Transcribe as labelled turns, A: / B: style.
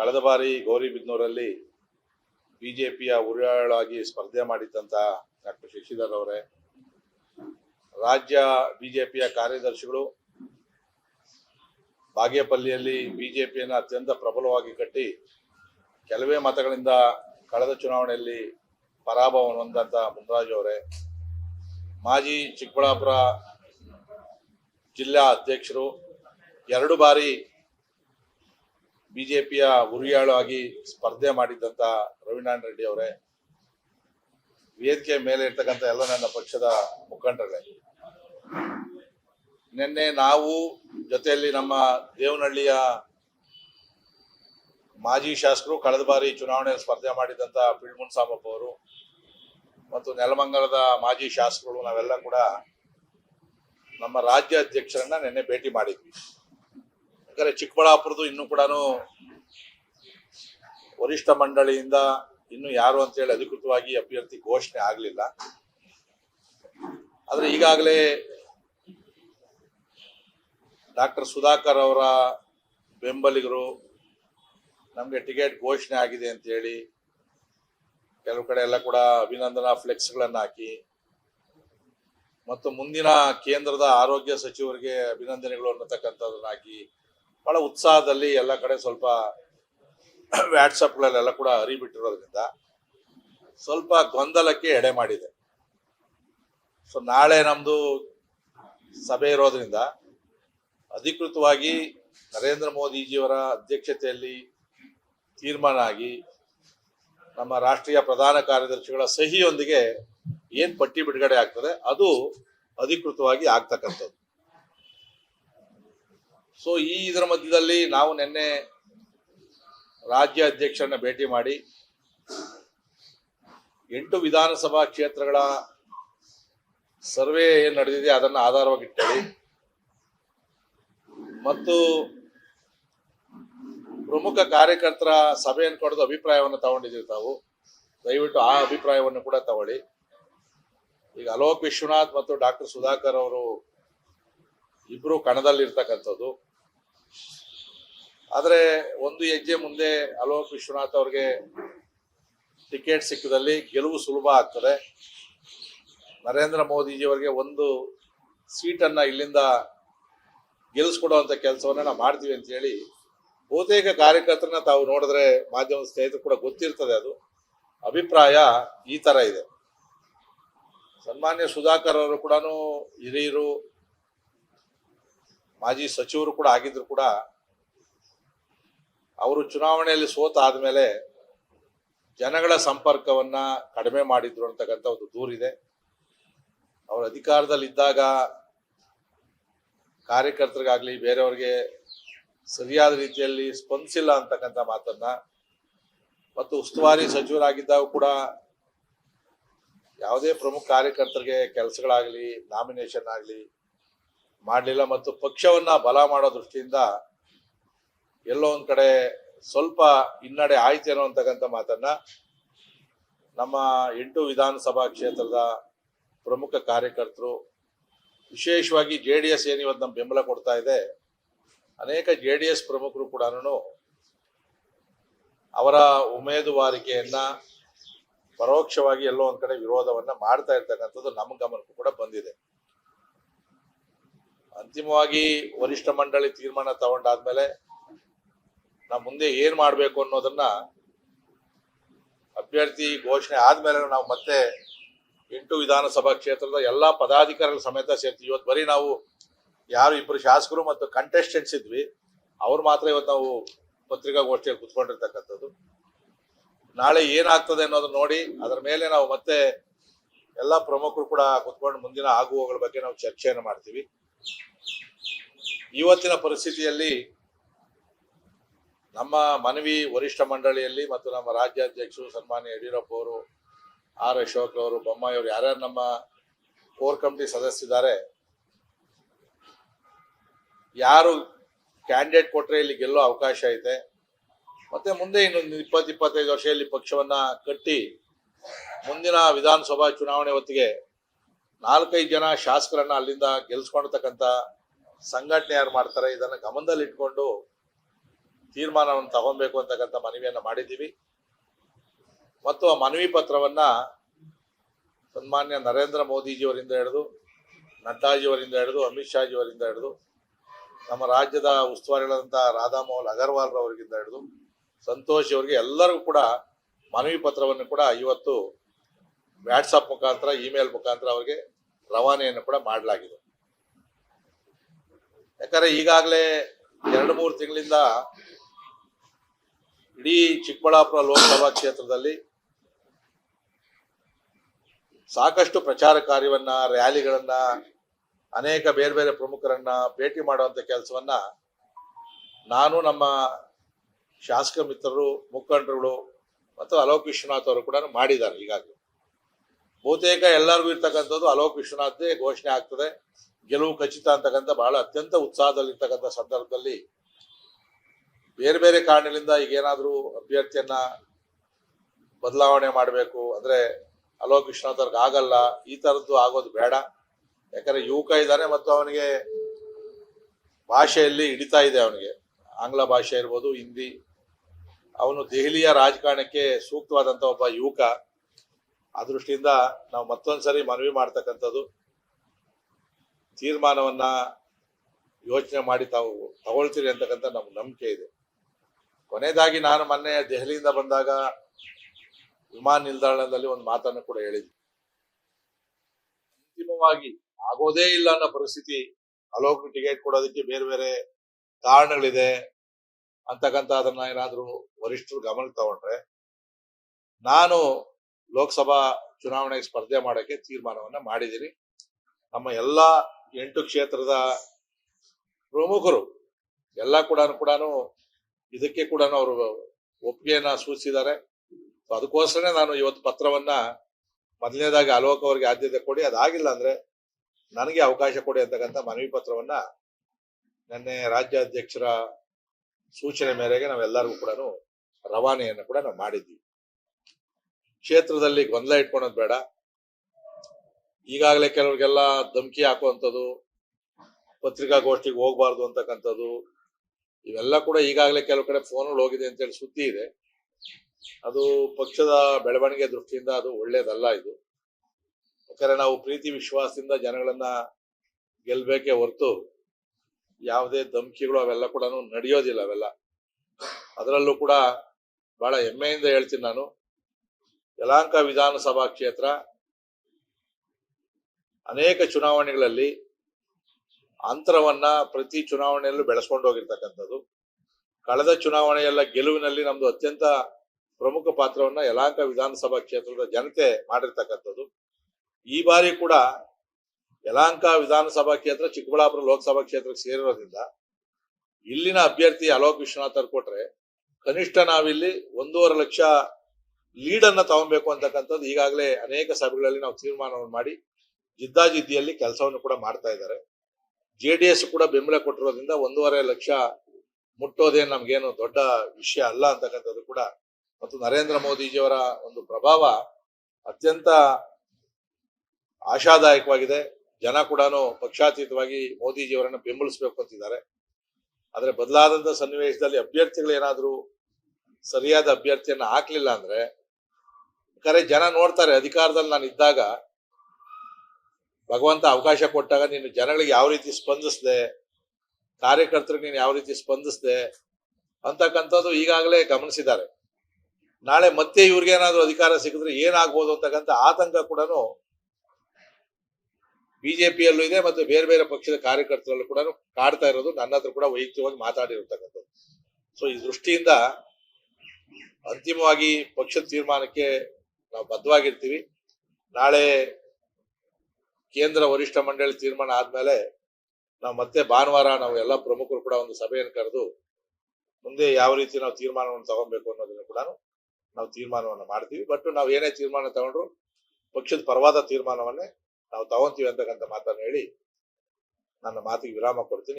A: ಕಳೆದ ಬಾರಿ ಗೌರಿಬಿದನೂರಲ್ಲಿ ಪಿಯ ಉರಿಯಾಳಾಗಿ ಸ್ಪರ್ಧೆ ಮಾಡಿದ್ದಂತ ಡಾಕ್ಟರ್ ಶಶಿಧರ್ ಅವರೇ, ರಾಜ್ಯ ಬಿಜೆಪಿಯ ಕಾರ್ಯದರ್ಶಿಗಳು ಬಾಗೇಪಲ್ಲಿಯಲ್ಲಿ ಬಿಜೆಪಿಯನ್ನು ಅತ್ಯಂತ ಪ್ರಬಲವಾಗಿ ಕಟ್ಟಿ ಕೆಲವೇ ಮತಗಳಿಂದ ಕಳೆದ ಚುನಾವಣೆಯಲ್ಲಿ ಪರಾಭವವನ್ನು ಹೊಂದಂತ ಮುನ್ರಾಜ್ ಅವರೇ, ಮಾಜಿ ಚಿಕ್ಕಬಳ್ಳಾಪುರ ಜಿಲ್ಲಾ ಅಧ್ಯಕ್ಷರು ಎರಡು ಬಾರಿ ಬಿಜೆಪಿಯ ಉರಿಯಾಳು ಆಗಿ ಸ್ಪರ್ಧೆ ಮಾಡಿದ್ದಂತ ರವಿನಾರಾಯಣ ರೆಡ್ಡಿ ಅವರೇ, ವೇದಿಕೆ ಮೇಲೆ ಇರ್ತಕ್ಕಂಥ ಎಲ್ಲ ನನ್ನ ಪಕ್ಷದ ಮುಖಂಡರೇ. ನಿನ್ನೆ ನಾವು ಜೊತೆಯಲ್ಲಿ ನಮ್ಮ ದೇವನಹಳ್ಳಿಯ ಮಾಜಿ ಶಾಸಕರು ಕಳೆದ ಬಾರಿ ಚುನಾವಣೆಯಲ್ಲಿ ಸ್ಪರ್ಧೆ ಮಾಡಿದಂತ ಪಿಳ್ಮುನ್ ಸಾಮಪ್ಪ ಅವರು ಮತ್ತು ನೆಲಮಂಗಲದ ಮಾಜಿ ಶಾಸಕರು, ನಾವೆಲ್ಲ ಕೂಡ ನಮ್ಮ ರಾಜ್ಯ ಅಧ್ಯಕ್ಷರನ್ನ ನಿನ್ನೆ ಭೇಟಿ ಮಾಡಿದ್ವಿ. ಯಾಕಂದ್ರೆ ಚಿಕ್ಕಬಳ್ಳಾಪುರದು ಇನ್ನು ಕೂಡ ವರಿಷ್ಠ ಮಂಡಳಿಯಿಂದ ಇನ್ನು ಯಾರು ಅಂತೇಳಿ ಅಧಿಕೃತವಾಗಿ ಅಭ್ಯರ್ಥಿ ಘೋಷಣೆ ಆಗಲಿಲ್ಲ. ಆದ್ರೆ ಈಗಾಗಲೇ ಡಾಕ್ಟರ್ ಸುಧಾಕರ್ ಅವರ ಬೆಂಬಲಿಗರು ನಮಗೆ ಟಿಕೆಟ್ ಘೋಷಣೆ ಆಗಿದೆ ಅಂತ ಹೇಳಿ ಕೆಲವು ಕಡೆ ಎಲ್ಲ ಕೂಡ ಅಭಿನಂದನಾ ಫ್ಲೆಕ್ಸ್ಗಳನ್ನು ಹಾಕಿ ಮತ್ತು ಮುಂದಿನ ಕೇಂದ್ರದ ಆರೋಗ್ಯ ಸಚಿವರಿಗೆ ಅಭಿನಂದನೆಗಳು ಅನ್ನತಕ್ಕಂಥದ್ದನ್ನ ಹಾಕಿ ಬಹಳ ಉತ್ಸಾಹದಲ್ಲಿ ಎಲ್ಲ ಕಡೆ ಸ್ವಲ್ಪ ವ್ಯಾಟ್ಸಪ್ಗಳಲ್ಲೆಲ್ಲ ಕೂಡ ಹರಿಬಿಟ್ಟಿರೋದ್ರಿಂದ ಸ್ವಲ್ಪ ಗೊಂದಲಕ್ಕೆ ಎಡೆ ಮಾಡಿದೆ. ಸೊ ನಾಳೆ ನಮ್ಮದು ಸಭೆ ಇರೋದ್ರಿಂದ ಅಧಿಕೃತವಾಗಿ ನರೇಂದ್ರ ಮೋದಿಜಿಯವರ ಅಧ್ಯಕ್ಷತೆಯಲ್ಲಿ ತೀರ್ಮಾನ ಆಗಿ ನಮ್ಮ ರಾಷ್ಟ್ರೀಯ ಪ್ರಧಾನ ಕಾರ್ಯದರ್ಶಿಗಳ ಸಹಿಯೊಂದಿಗೆ ಏನು ಪಟ್ಟಿ ಬಿಡುಗಡೆ ಆಗ್ತದೆ ಅದು ಅಧಿಕೃತವಾಗಿ ಆಗ್ತಕ್ಕಂಥದ್ದು. ಸೊ ಈ ಇದರ ಮಧ್ಯದಲ್ಲಿ ನಾವು ನಿನ್ನೆ ರಾಜ್ಯ ಅಧ್ಯಕ್ಷರನ್ನ ಭೇಟಿ ಮಾಡಿ ಎಂಟು ವಿಧಾನಸಭಾ ಕ್ಷೇತ್ರಗಳ ಸರ್ವೆ ಏನು ನಡೆದಿದೆ ಅದನ್ನ ಆಧಾರವಾಗಿ ಇಟ್ಟಳಿ. ಮತ್ತು ಪ್ರಮುಖ ಕಾರ್ಯಕರ್ತರ ಸಭೆಯನ್ನು ಕರೆದು ಅಭಿಪ್ರಾಯವನ್ನು ತಗೊಂಡಿದ್ದೀವಿ ತಾವು. ದಯವಿಟ್ಟು ಆ ಅಭಿಪ್ರಾಯವನ್ನು ಕೂಡ ತಗೊಳ್ಳಿ. ಈಗ ಅಲೋಕ್ ವಿಶ್ವನಾಥ್ ಮತ್ತು ಡಾಕ್ಟರ್ ಸುಧಾಕರ್ ಅವರು ಇಬ್ರು ಕಣದಲ್ಲಿರ್ತಕ್ಕಂಥದ್ದು. ಆದ್ರೆ ಒಂದು ಹೆಜ್ಜೆ ಮುಂದೆ ಅಲೋಕ್ ವಿಶ್ವನಾಥ್ ಅವ್ರಿಗೆ ಟಿಕೆಟ್ ಸಿಕ್ಕದಲ್ಲಿ ಗೆಲುವು ಸುಲಭ ಆಗ್ತದೆ. ನರೇಂದ್ರ ಮೋದಿಜಿಯವರಿಗೆ ಒಂದು ಸೀಟನ್ನು ಇಲ್ಲಿಂದ ಗೆಲ್ಲಿಸ್ಕೊಡುವಂಥ ಕೆಲಸವನ್ನ ನಾವು ಮಾಡ್ತೀವಿ ಅಂತ ಹೇಳಿ ಬಹುತೇಕ ಕಾರ್ಯಕರ್ತರನ್ನ ತಾವು ನೋಡಿದ್ರೆ ಮಾಧ್ಯಮ ಸ್ನೇಹಿತರು ಕೂಡ ಗೊತ್ತಿರ್ತದೆ ಅದು. ಅಭಿಪ್ರಾಯ ಈ ತರ ಇದೆ. ಸನ್ಮಾನ್ಯ ಸುಧಾಕರ್ ಅವರು ಕೂಡ ಹಿರಿಯರು, ಮಾಜಿ ಸಚಿವರು ಕೂಡ ಆಗಿದ್ರು ಕೂಡ ಅವರು ಚುನಾವಣೆಯಲ್ಲಿ ಸೋತ ಆದ್ಮೇಲೆ ಜನಗಳ ಸಂಪರ್ಕವನ್ನ ಕಡಿಮೆ ಮಾಡಿದ್ರು ಅಂತಕ್ಕಂಥ ಒಂದು ದೂರಿದೆ ಅವರು ಅಧಿಕಾರದಲ್ಲಿದ್ದಾಗ ಕಾರ್ಯಕರ್ತರಿಗಾಗಲಿ ಬೇರೆಯವ್ರಿಗೆ ಸರಿಯಾದ ರೀತಿಯಲ್ಲಿ ಸ್ಪಂದಿಸಿಲ್ಲ ಅಂತಕ್ಕಂಥ ಮಾತನ್ನ ಮತ್ತು ಉಸ್ತುವಾರಿ ಸಚಿವರಾಗಿದ್ದಾಗ ಕೂಡ ಯಾವುದೇ ಪ್ರಮುಖ ಕಾರ್ಯಕರ್ತರಿಗೆ ಕೆಲಸಗಳಾಗಲಿ ನಾಮಿನೇಷನ್ ಆಗಲಿ ಮಾಡಲಿಲ್ಲ ಮತ್ತು ಪಕ್ಷವನ್ನ ಬಲ ಮಾಡೋ ದೃಷ್ಟಿಯಿಂದ ಎಲ್ಲೋ ಒಂದ್ ಕಡೆ ಸ್ವಲ್ಪ ಹಿನ್ನಡೆ ಆಯ್ತೇನೋ ಅಂತಕ್ಕಂಥ ಮಾತನ್ನ ನಮ್ಮ ಎಂಟು ವಿಧಾನಸಭಾ ಕ್ಷೇತ್ರದ ಪ್ರಮುಖ ಕಾರ್ಯಕರ್ತರು, ವಿಶೇಷವಾಗಿ ಜೆ ಡಿ ಎಸ್ ಏನು ಇವತ್ತು ನಮ್ಮ ಬೆಂಬಲ ಕೊಡ್ತಾ ಇದೆ, ಅನೇಕ ಜೆ ಡಿ ಎಸ್ ಪ್ರಮುಖರು ಕೂಡ ಅವರ ಉಮೇದುವಾರಿಕೆಯನ್ನ ಪರೋಕ್ಷವಾಗಿ ಎಲ್ಲೋ ಒಂದ್ ಕಡೆ ವಿರೋಧವನ್ನ ಮಾಡ್ತಾ ಇರ್ತಕ್ಕಂಥದ್ದು ನಮ್ಮ ಗಮನಕ್ಕೂ ಕೂಡ ಬಂದಿದೆ. ಅಂತಿಮವಾಗಿ ವರಿಷ್ಠ ಮಂಡಳಿ ತೀರ್ಮಾನ ತಗೊಂಡಾದ್ಮೇಲೆ ನಾವು ಮುಂದೆ ಏನ್ ಮಾಡಬೇಕು ಅನ್ನೋದನ್ನ ಅಭ್ಯರ್ಥಿ ಘೋಷಣೆ ಆದ್ಮೇಲೆ ನಾವು ಮತ್ತೆ ಎಂಟು ವಿಧಾನಸಭಾ ಕ್ಷೇತ್ರದ ಎಲ್ಲಾ ಪದಾಧಿಕಾರಿಗಳ ಸಮೇತ ಸೇರ್ತೀವಿ. ಇವತ್ತು ಬರೀ ನಾವು ಯಾರು ಇಬ್ಬರು ಶಾಸಕರು ಮತ್ತು ಕಂಟೆಸ್ಟೆಂಟ್ಸ್ ಇದ್ವಿ. ಅವ್ರು ಮಾತ್ರ ಇವತ್ತು ನಾವು ಪತ್ರಿಕಾಗೋಷ್ಠಿಯಲ್ಲಿ ಕುತ್ಕೊಂಡಿರ್ತಕ್ಕಂಥದ್ದು. ನಾಳೆ ಏನಾಗ್ತದೆ ಅನ್ನೋದನ್ನ ನೋಡಿ, ಅದರ ಮೇಲೆ ನಾವು ಮತ್ತೆ ಎಲ್ಲ ಪ್ರಮುಖರು ಕೂಡ ಕುತ್ಕೊಂಡು ಮುಂದಿನ ಆಗುವಗಳ ಬಗ್ಗೆ ನಾವು ಚರ್ಚೆಯನ್ನು ಮಾಡ್ತೀವಿ. ಇವತ್ತಿನ ಪರಿಸ್ಥಿತಿಯಲ್ಲಿ ನಮ್ಮ ಮನವಿ ವರಿಷ್ಠ ಮಂಡಳಿಯಲ್ಲಿ ಮತ್ತು ನಮ್ಮ ರಾಜ್ಯಾಧ್ಯಕ್ಷರು ಸನ್ಮಾನ್ಯ ಯಡಿಯೂರಪ್ಪ ಅವರು, ಆರ್ ಅಶೋಕ್ ಅವರು, ಬೊಮ್ಮಾಯಿ ಅವರು ಯಾರ್ಯಾರು ನಮ್ಮ ಕೋರ್ ಕಮಿಟಿ ಸದಸ್ಯರಿದ್ದಾರೆ ಯಾರು ಕ್ಯಾಂಡಿಡೇಟ್ ಕೊಟ್ರೆ ಇಲ್ಲಿ ಗೆಲ್ಲೋ ಅವಕಾಶ ಐತೆ. ಮತ್ತೆ ಮುಂದೆ ಇನ್ನೊಂದು ಇಪ್ಪತ್ತು ಇಪ್ಪತ್ತೈದು ವರ್ಷ ಇಲ್ಲಿ ಪಕ್ಷವನ್ನ ಕಟ್ಟಿ ಮುಂದಿನ ವಿಧಾನಸಭಾ ಚುನಾವಣೆ ಹೊತ್ತಿಗೆ ನಾಲ್ಕೈದು ಜನ ಶಾಸಕರನ್ನ ಅಲ್ಲಿಂದ ಗೆಲ್ಸ್ಕೊಂಡಿರ್ತಕ್ಕಂಥ ಸಂಘಟನೆ ಯಾರು ಮಾಡ್ತಾರೆ, ಇದನ್ನ ಗಮನದಲ್ಲಿ ಇಟ್ಕೊಂಡು ತೀರ್ಮಾನವನ್ನು ತಗೊಬೇಕು ಅಂತಕ್ಕಂಥ ಮನವಿಯನ್ನು ಮಾಡಿದ್ದೀವಿ. ಮತ್ತು ಆ ಮನವಿ ಪತ್ರವನ್ನ ಸನ್ಮಾನ್ಯ ನರೇಂದ್ರ ಮೋದಿಜಿಯವರಿಂದ ಹಿಡಿದು, ನಡ್ಡಾಜಿಯವರಿಂದ ಹಿಡಿದು, ಅಮಿತ್ ಶಾಜಿಯವರಿಂದ ಹಿಡಿದು, ನಮ್ಮ ರಾಜ್ಯದ ಉಸ್ತುವಾರಿಗಳಾದಂಥ ರಾಧಾಮೋಹನ್ ಅಗರ್ವಾಲ್ ಅವರಿಗಿಂದ ಹಿಡಿದು, ಸಂತೋಷ್ ಅವರಿಗೆ ಎಲ್ಲರಿಗೂ ಕೂಡ ಮನವಿ ಪತ್ರವನ್ನು ಕೂಡ ಇವತ್ತು ವ್ಯಾಟ್ಸಪ್ ಮುಖಾಂತರ, ಇಮೇಲ್ ಮುಖಾಂತರ ಅವರಿಗೆ ರವಾನೆಯನ್ನು ಕೂಡ ಮಾಡಲಾಗಿದೆ. ಯಾಕಂದ್ರೆ ಈಗಾಗಲೇ ಎರಡು ಮೂರು ತಿಂಗಳಿಂದ ಇಡೀ ಚಿಕ್ಕಬಳ್ಳಾಪುರ ಲೋಕಸಭಾ ಕ್ಷೇತ್ರದಲ್ಲಿ ಸಾಕಷ್ಟು ಪ್ರಚಾರ ಕಾರ್ಯವನ್ನ, ರ್ಯಾಲಿಗಳನ್ನ, ಅನೇಕ ಬೇರೆ ಬೇರೆ ಪ್ರಮುಖರನ್ನ ಭೇಟಿ ಮಾಡುವಂತ ಕೆಲಸವನ್ನ ನಾನು ನಮ್ಮ ಶಾಸಕ ಮಿತ್ರರು, ಮುಖಂಡರುಗಳು ಮತ್ತು ಅಲೋಕ್ ವಿಶ್ವನಾಥ್ ಅವರು ಕೂಡ ಮಾಡಿದ್ದಾರೆ ಈಗಾಗಲೇ. ಬಹುತೇಕ ಎಲ್ಲರಿಗೂ ಇರ್ತಕ್ಕಂಥದ್ದು ಅಲೋಕ್ ವಿಶ್ವನಾಥ್ದೇ ಘೋಷಣೆ ಆಗ್ತದೆ. ಗೆಲುವು ಖಚಿತ ಅಂತಕ್ಕಂಥ ಬಹಳ ಅತ್ಯಂತ ಉತ್ಸಾಹದಲ್ಲಿರ್ತಕ್ಕಂಥ ಸಂದರ್ಭದಲ್ಲಿ ಬೇರೆ ಬೇರೆ ಕಾರಣಗಳಿಂದ ಈಗ ಏನಾದರೂ ಅಭ್ಯರ್ಥಿಯನ್ನ ಬದಲಾವಣೆ ಮಾಡಬೇಕು, ಅಂದ್ರೆ ಅಲೋಕ್ ವಿಶ್ವನಾಥ್ ಅವ್ರಿಗೆ ಆಗಲ್ಲ, ಈ ತರದ್ದು ಆಗೋದು ಬೇಡ. ಯಾಕಂದ್ರೆ ಯುವಕ ಇದ್ದಾನೆ ಮತ್ತು ಅವನಿಗೆ ಭಾಷೆಯಲ್ಲಿ ಹಿಡಿತಾ ಇದೆ ಅವನಿಗೆ. ಆಂಗ್ಲ ಭಾಷೆ ಇರ್ಬೋದು, ಹಿಂದಿ. ಅವನು ದೆಹಲಿಯ ರಾಜಕಾರಣಕ್ಕೆ ಸೂಕ್ತವಾದಂತ ಒಬ್ಬ ಯುವಕ. ಆ ದೃಷ್ಟಿಯಿಂದ ನಾವು ಮತ್ತೊಂದ್ಸರಿ ಮನವಿ ಮಾಡ್ತಕ್ಕಂಥದ್ದು, ತೀರ್ಮಾನವನ್ನ ಯೋಚನೆ ಮಾಡಿ ತಾವು ತಗೊಳ್ತೀರಿ ಅಂತಕ್ಕಂಥ ನಮ್ಗೆ ನಂಬಿಕೆ ಇದೆ. ಕೊನೆಯದಾಗಿ ನಾನು ಮೊನ್ನೆ ದೆಹಲಿಯಿಂದ ಬಂದಾಗ ವಿಮಾನ ನಿಲ್ದಾಣದಲ್ಲಿ ಒಂದು ಮಾತನ್ನು ಕೂಡ ಹೇಳಿದ್ವಿ ಅಂತಿಮವಾಗಿ ಆಗೋದೇ ಇಲ್ಲ ಅನ್ನೋ ಪರಿಸ್ಥಿತಿ ಅಲೋಕ್ ಟಿಕೆಟ್ ಕೊಡೋದಕ್ಕೆ ಬೇರೆ ಬೇರೆ ಕಾರಣಗಳಿದೆ ಅಂತಕ್ಕಂಥ ಅದನ್ನ ಏನಾದ್ರೂ ವರಿಷ್ಠರು ಗಮನಕ್ಕೆ ತಗೊಂಡ್ರೆ ನಾನು ಲೋಕಸಭಾ ಚುನಾವಣೆಗೆ ಸ್ಪರ್ಧೆ ಮಾಡೋಕ್ಕೆ ತೀರ್ಮಾನವನ್ನ ಮಾಡಿದ್ದೀನಿ. ನಮ್ಮ ಎಲ್ಲ ಎಂಟು ಕ್ಷೇತ್ರದ ಪ್ರಮುಖರು, ಎಲ್ಲ ಕೂಡ ಕೂಡ ಇದಕ್ಕೆ ಕೂಡ ಅವರು ಒಪ್ಪಿಗೆಯನ್ನ ಸೂಚಿಸಿದ್ದಾರೆ. ಅದಕ್ಕೋಸ್ಕರನೇ ನಾನು ಇವತ್ತು ಪತ್ರವನ್ನ ಮೊದಲನೇದಾಗಿ ಅಲೋಕ್ ಅವರಿಗೆ ಆದ್ಯತೆ ಕೊಡಿ. ಅದಾಗಿಲ್ಲ ಅಂದ್ರೆ ನನಗೆ ಅವಕಾಶ ಕೊಡಿ ಅಂತಕ್ಕಂಥ ಮನವಿ ಪತ್ರವನ್ನ ನಿನ್ನೆ ರಾಜ್ಯಾಧ್ಯಕ್ಷರ ಸೂಚನೆ ಮೇರೆಗೆ ನಾವೆಲ್ಲರಿಗೂ ಕೂಡ ರವಾನೆಯನ್ನು ಕೂಡ ನಾವು ಮಾಡಿದ್ವಿ. ಕ್ಷೇತ್ರದಲ್ಲಿ ಗೊಂದಲ ಇಟ್ಕೊಳೋದು ಬೇಡ. ಈಗಾಗಲೇ ಕೆಲವರಿಗೆಲ್ಲ ಧಮಕಿ ಹಾಕುವಂಥದ್ದು, ಪತ್ರಿಕಾಗೋಷ್ಠಿಗೆ ಹೋಗ್ಬಾರ್ದು ಅಂತಕ್ಕಂಥದ್ದು ಇವೆಲ್ಲ ಕೂಡ ಈಗಾಗಲೇ ಕೆಲವು ಕಡೆ ಫೋನ್ಗಳು ಹೋಗಿದೆ ಅಂತೇಳಿ ಸುದ್ದಿ ಇದೆ. ಅದು ಪಕ್ಷದ ಬೆಳವಣಿಗೆ ದೃಷ್ಟಿಯಿಂದ ಅದು ಒಳ್ಳೇದಲ್ಲ ಇದು. ಯಾಕಂದ್ರೆ ನಾವು ಪ್ರೀತಿ ವಿಶ್ವಾಸದಿಂದ ಜನಗಳನ್ನ ಗೆಲ್ಬೇಕೇ ಹೊರತು ಯಾವುದೇ ಧಮಕಿಗಳು ಅವೆಲ್ಲ ಕೂಡ ನಡೆಯೋದಿಲ್ಲ ಅವೆಲ್ಲ. ಅದರಲ್ಲೂ ಕೂಡ ಬಹಳ ಹೆಮ್ಮೆಯಿಂದ ಹೇಳ್ತೀನಿ ನಾನು. ಯಲಾಂಕ ವಿಧಾನಸಭಾ ಕ್ಷೇತ್ರ ಅನೇಕ ಚುನಾವಣೆಗಳಲ್ಲಿ ಅಂತರವನ್ನ ಪ್ರತಿ ಚುನಾವಣೆಯಲ್ಲೂ ಬೆಳೆಸ್ಕೊಂಡು ಹೋಗಿರ್ತಕ್ಕಂಥದ್ದು. ಕಳೆದ ಚುನಾವಣೆಯಲ್ಲ ಗೆಲುವಿನಲ್ಲಿ ನಮ್ದು ಅತ್ಯಂತ ಪ್ರಮುಖ ಪಾತ್ರವನ್ನ ಯಲಾಂಕ ವಿಧಾನಸಭಾ ಕ್ಷೇತ್ರದ ಜನತೆ ಮಾಡಿರ್ತಕ್ಕಂಥದ್ದು. ಈ ಬಾರಿ ಕೂಡ ಯಲಾಂಕ ವಿಧಾನಸಭಾ ಕ್ಷೇತ್ರ ಚಿಕ್ಕಬಳ್ಳಾಪುರ ಲೋಕಸಭಾ ಕ್ಷೇತ್ರಕ್ಕೆ ಸೇರಿರೋದ್ರಿಂದ ಇಲ್ಲಿನ ಅಭ್ಯರ್ಥಿ ಅಲೋಕ್ ವಿಶ್ವನಾಥ್ ಕೊಟ್ರೆ ಕನಿಷ್ಠ ನಾವಿಲ್ಲಿ ಒಂದೂವರೆ ಲಕ್ಷ ಲೀಡ್ ಅನ್ನ ತಗೊಬೇಕು ಅಂತಕ್ಕಂಥದ್ದು ಈಗಾಗಲೇ ಅನೇಕ ಸಭೆಗಳಲ್ಲಿ ನಾವು ತೀರ್ಮಾನವನ್ನು ಮಾಡಿ ಜಿದ್ದಾಜಿದ್ದಿಯಲ್ಲಿ ಕೆಲಸವನ್ನು ಕೂಡ ಮಾಡ್ತಾ ಇದ್ದಾರೆ. ಜೆ ಡಿ ಎಸ್ ಕೂಡ ಬೆಂಬಲ ಕೊಟ್ಟಿರೋದ್ರಿಂದ ಒಂದೂವರೆ ಲಕ್ಷ ಮುಟ್ಟೋದೇ ನಮ್ಗೇನು ದೊಡ್ಡ ವಿಷಯ ಅಲ್ಲ ಅಂತಕ್ಕಂಥದ್ದು ಕೂಡ. ಮತ್ತು ನರೇಂದ್ರ ಮೋದಿಜಿಯವರ ಒಂದು ಪ್ರಭಾವ ಅತ್ಯಂತ ಆಶಾದಾಯಕವಾಗಿದೆ. ಜನ ಕೂಡ ಪಕ್ಷಾತೀತವಾಗಿ ಮೋದಿಜಿಯವರನ್ನ ಬೆಂಬಲಿಸಬೇಕು ಅಂತಿದ್ದಾರೆ. ಆದ್ರೆ ಬದಲಾದಂತ ಸನ್ನಿವೇಶದಲ್ಲಿ ಅಭ್ಯರ್ಥಿಗಳು ಏನಾದ್ರೂ ಸರಿಯಾದ ಅಭ್ಯರ್ಥಿಯನ್ನ ಹಾಕ್ಲಿಲ್ಲ ಅಂದ್ರೆ ಕರೆ ಜನ ನೋಡ್ತಾರೆ, ಅಧಿಕಾರದಲ್ಲಿ ನಾನು ಇದ್ದಾಗ ಭಗವಂತ ಅವಕಾಶ ಕೊಟ್ಟಾಗ ನೀನು ಜನಗಳಿಗೆ ಯಾವ ರೀತಿ ಸ್ಪಂದಿಸ್ದೆ, ಕಾರ್ಯಕರ್ತರಿಗೆ ನೀನು ಯಾವ ರೀತಿ ಸ್ಪಂದಿಸ್ದೆ ಅಂತಕ್ಕಂಥದ್ದು ಈಗಾಗಲೇ ಗಮನಿಸಿದ್ದಾರೆ. ನಾಳೆ ಮತ್ತೆ ಇವ್ರಿಗೆ ಏನಾದರೂ ಅಧಿಕಾರ ಸಿಕ್ಕಿದ್ರೆ ಏನಾಗ್ಬೋದು ಅಂತಕ್ಕಂಥ ಆತಂಕ ಕೂಡ ಬಿಜೆಪಿಯಲ್ಲೂ ಇದೆ ಮತ್ತು ಬೇರೆ ಬೇರೆ ಪಕ್ಷದ ಕಾರ್ಯಕರ್ತರಲ್ಲೂ ಕೂಡ ಕಾಡ್ತಾ ಇರೋದು ನನ್ನ ಹತ್ರ ಕೂಡ ವೈಯಕ್ತಿಕವಾಗಿ ಮಾತಾಡಿರತಕ್ಕಂಥದ್ದು. ಸೊ ಈ ದೃಷ್ಟಿಯಿಂದ ಅಂತಿಮವಾಗಿ ಪಕ್ಷದ ತೀರ್ಮಾನಕ್ಕೆ ನಾವು ಬದ್ಧವಾಗಿರ್ತೀವಿ. ನಾಳೆ ಕೇಂದ್ರ ವರಿಷ್ಠ ಮಂಡಳಿ ತೀರ್ಮಾನ ಆದ್ಮೇಲೆ ನಾವು ಮತ್ತೆ ಭಾನುವಾರ ನಾವು ಎಲ್ಲ ಪ್ರಮುಖರು ಕೂಡ ಒಂದು ಸಭೆಯನ್ನು ಕರೆದು ಮುಂದೆ ಯಾವ ರೀತಿ ನಾವು ತೀರ್ಮಾನವನ್ನು ತಗೊಬೇಕು ಅನ್ನೋದನ್ನು ಕೂಡ ನಾವು ತೀರ್ಮಾನವನ್ನು ಮಾಡ್ತೀವಿ. ಬಟ್ ನಾವು ಏನೇ ತೀರ್ಮಾನ ತಗೊಂಡ್ರು ಪಕ್ಷದ ಪರವಾದ ತೀರ್ಮಾನವನ್ನೇ ನಾವು ತಗೊಂತೀವಿ ಅಂತಕ್ಕಂಥ ಮಾತನ್ನು ಹೇಳಿ ನನ್ನ ಮಾತಿಗೆ ವಿರಾಮ ಕೊಡ್ತೀನಿ.